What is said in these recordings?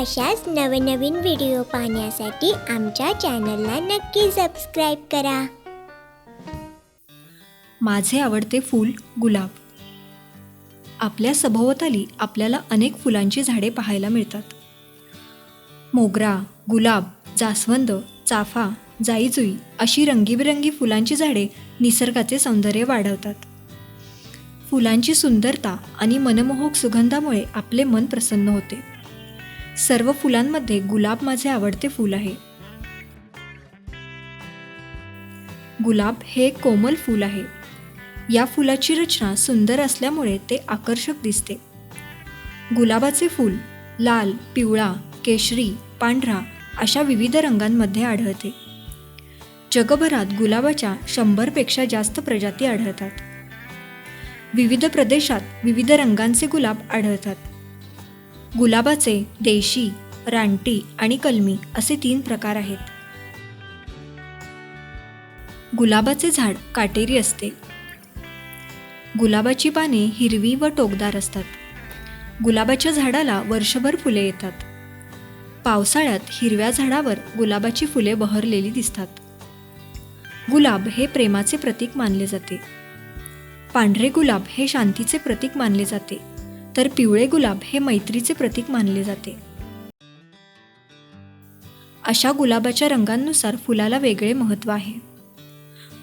अशाच नवनवीन व्हिडिओ पाहण्यासाठी आमच्या चॅनलला नक्की सबस्क्राईब करा. माझे आवडते फूल गुलाब. आपल्या सभोवताली आपल्याला अनेक फुलांची झाडे पाहायला मिळतात. मोगरा गुलाब जास्वंद चाफा जाईजुई अशी रंगीबेरंगी फुलांची झाडे निसर्गाचे सौंदर्य वाढवतात. फुलांची सुंदरता आणि मनमोहक सुगंधामुळे आपले मन प्रसन्न होते. सर्व फुलांमध्ये गुलाब माझे आवडते फूल आहे. गुलाब हे एक कोमल फूल आहे. या फुलाची रचना सुंदर असल्यामुळे ते आकर्षक दिसते. गुलाबाचे फूल लाल पिवळा केशरी पांढरा अशा विविध रंगांमध्ये आढळते. जगभरात गुलाबाच्या शंभरपेक्षा जास्त प्रजाती आढळतात. विविध प्रदेशात विविध रंगांचे गुलाब आढळतात. गुलाबाचे देशी रानटी आणि कलमी असे तीन प्रकार आहेत. गुलाबाचे झाड काटेरी असते. गुलाबाची पाने हिरवी व टोकदार असतात. गुलाबाच्या झाडाला वर्षभर फुले येतात. पावसाळ्यात हिरव्या झाडावर गुलाबाची फुले बहरलेली दिसतात. गुलाब हे प्रेमाचे प्रतीक मानले जाते. पांढरे गुलाब हे शांतीचे प्रतीक मानले जाते. तर पिवळे गुलाब हे मैत्रीचे प्रतीक मानले जाते. अशा गुलाबाच्या रंगांनुसार फुलाला वेगळे महत्त्व आहे.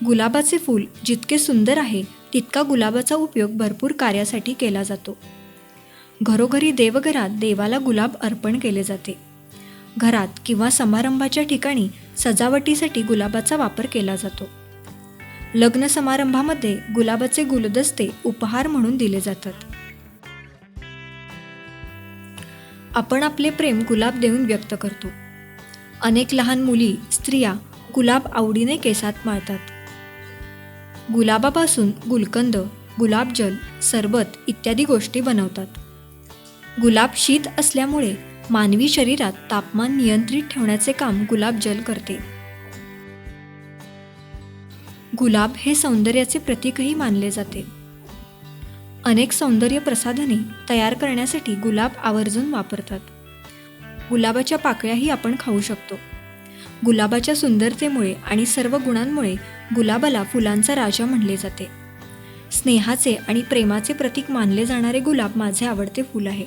गुलाबाचे फूल जितके सुंदर आहे तितका गुलाबाचा उपयोग भरपूर कार्यासाठी केला जातो. घरोघरी देवघरात देवाला गुलाब अर्पण केले जाते. घरात किंवा समारंभाच्या ठिकाणी सजावटीसाठी गुलाबाचा वापर केला जातो. लग्न समारंभामध्ये गुलाबाचे गुलदस्ते उपहार म्हणून दिले जातात. आपण आपले प्रेम गुलाब देऊन व्यक्त करतो. अनेक लहान मुली स्त्रिया गुलाब आवडीने केसात माळतात. गुलाबापासून गुलकंद गुलाबजल सरबत इत्यादी गोष्टी बनवतात. गुलाब शीत असल्यामुळे मानवी शरीरात तापमान नियंत्रित ठेवण्याचे काम गुलाबजल करते. गुलाब हे सौंदर्याचे प्रतीकही मानले जाते. अनेक सौंदर्य प्रसाधने तयार करण्यासाठी गुलाब आवर्जून वापरतात. गुलाबाच्या पाकळ्याही आपण खाऊ शकतो. गुलाबाच्या सुंदरतेमुळे आणि सर्व गुणांमुळे गुलाबाला फुलांचा राजा म्हणले जाते. स्नेहाचे आणि प्रेमाचे प्रतीक मानले जाणारे गुलाब माझे आवडते फूल आहे.